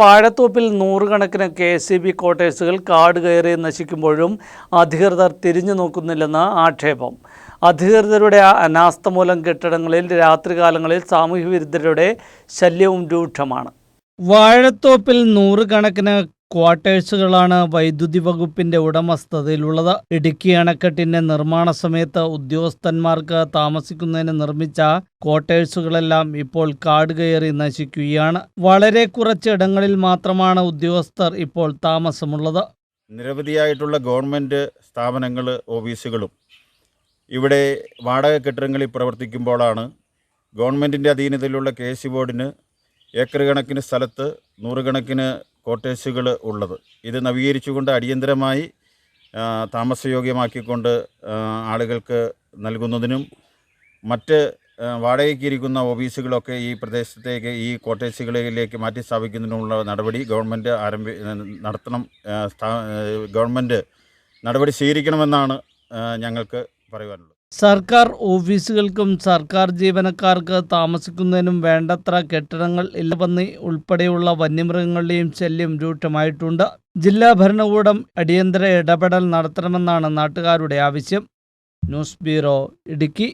വാഴത്തോപ്പിൽ നൂറുകണക്കിന് K S B ക്വാർട്ടേഴ്സുകൾ കാട് കയറി നശിക്കുമ്പോഴും അധികൃതർ തിരിഞ്ഞു നോക്കുന്നില്ലെന്ന് ആക്ഷേപം. അധികൃതരുടെ അനാസ്ഥ മൂലം കെട്ടിടങ്ങളിൽ രാത്രികാലങ്ങളിൽ സാമൂഹ്യ വിരുദ്ധരുടെ ശല്യവും രൂക്ഷമാണ്. വാഴത്തോപ്പിൽ നൂറുകണക്കിന് ക്വാർട്ടേഴ്സുകളാണ് വൈദ്യുതി വകുപ്പിന്റെ ഉടമസ്ഥതയിലുള്ളത്. ഇടുക്കി അണക്കെട്ടിന്റെ നിർമ്മാണ സമയത്ത് ഉദ്യോഗസ്ഥന്മാർക്ക് താമസിക്കുന്നതിന് നിർമ്മിച്ച ക്വാർട്ടേഴ്സുകളെല്ലാം ഇപ്പോൾ കാട് കയറി നശിക്കുകയാണ്. വളരെ കുറച്ച് ഇടങ്ങളിൽ മാത്രമാണ് ഉദ്യോഗസ്ഥർ ഇപ്പോൾ താമസമുള്ളത്. നിരവധിയായിട്ടുള്ള ഗവൺമെന്റ് സ്ഥാപനങ്ങൾ ഓഫീസുകളും ഇവിടെ വാടക കെട്ടിടങ്ങളിൽ പ്രവർത്തിക്കുമ്പോഴാണ് ഗവൺമെന്റിന്റെ അധീനതയിലുള്ള കെ സി ബോർഡിന് ഏക്കർ കണക്കിന് സ്ഥലത്ത് നൂറുകണക്കിന് ക്വാർട്ടേഴ്സുകൾ ഉള്ളത്. ഇത് നവീകരിച്ചുകൊണ്ട് അടിയന്തരമായി താമസയോഗ്യമാക്കിക്കൊണ്ട് ആളുകൾക്ക് നൽകുന്നതിനും മറ്റ് വാടകയ്ക്കിരിക്കുന്ന ഓഫീസുകളൊക്കെ ഈ പ്രദേശത്തേക്ക് ഈ കോട്ടേഴ്സുകളിലേക്ക് മാറ്റി സ്ഥാപിക്കുന്നതിനുള്ള നടപടി ഗവൺമെന്റ് ആരംഭി നടത്തണം ഗവൺമെന്റ് നടപടി സ്വീകരിക്കണമെന്നാണ് ഞങ്ങൾക്ക് പറയുവാനുള്ളത്. സർക്കാർ ഓഫീസുകൾക്കും സർക്കാർ ജീവനക്കാർക്ക് താമസിക്കുന്നതിനും വേണ്ടത്ര കെട്ടിടങ്ങൾ ഇല്ലപന്നി ഉൾപ്പെടെയുള്ള വന്യമൃഗങ്ങളുടെയും ശല്യം രൂക്ഷമായിട്ടുണ്ട്. ജില്ലാ ഭരണകൂടം അടിയന്തര ഇടപെടൽ നടത്തണമെന്നാണ് നാട്ടുകാരുടെ ആവശ്യം. News bureau Idukki.